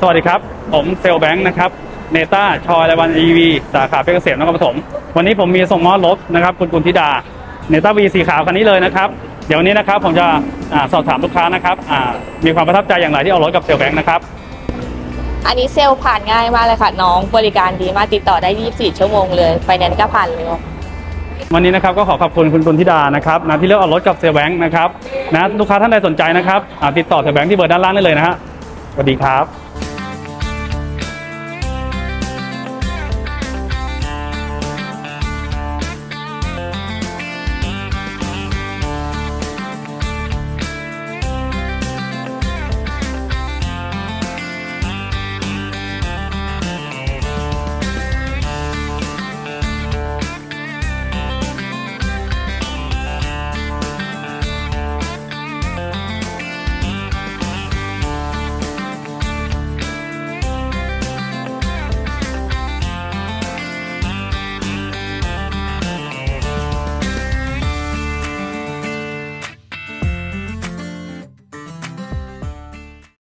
สวัสดีครับ ผมเซลแบงค์นะครับเนต้าชอยไรวันอีวีสาขาเพชรเกษมนครปฐมวันนี้ผมมีส่งมอบรถนะครับ คุณกุลธิดาเนต้าวีสีขาวคันนี้เลยนะครับ เดี๋ยววันนี้นะครับผมจะอาสอบถามลูกค้านะครับอ่ามีความประทับใจอย่างไรที่เอารถกับเซลแบงค์นะครับ อันนี้เซลล์ผ่านง่ายมากเลยค่ะ น้องบริการดีมากติดต่อได้ 24 ชั่วโมงเลยไฟแนนซ์ก็ผ่านเลย วันนี้นะครับก็ขอขอบคุณคุณกุลธิดานะครับนะที่เลือกเอารถกับเซลแบงค์นะครับนะลูกค้าท่านใดสนใจนะครับอ่าติดต่อเซลลแบงค์ที่เบอร์ด้านล่างได้เลยนะฮะสวัสดีครับ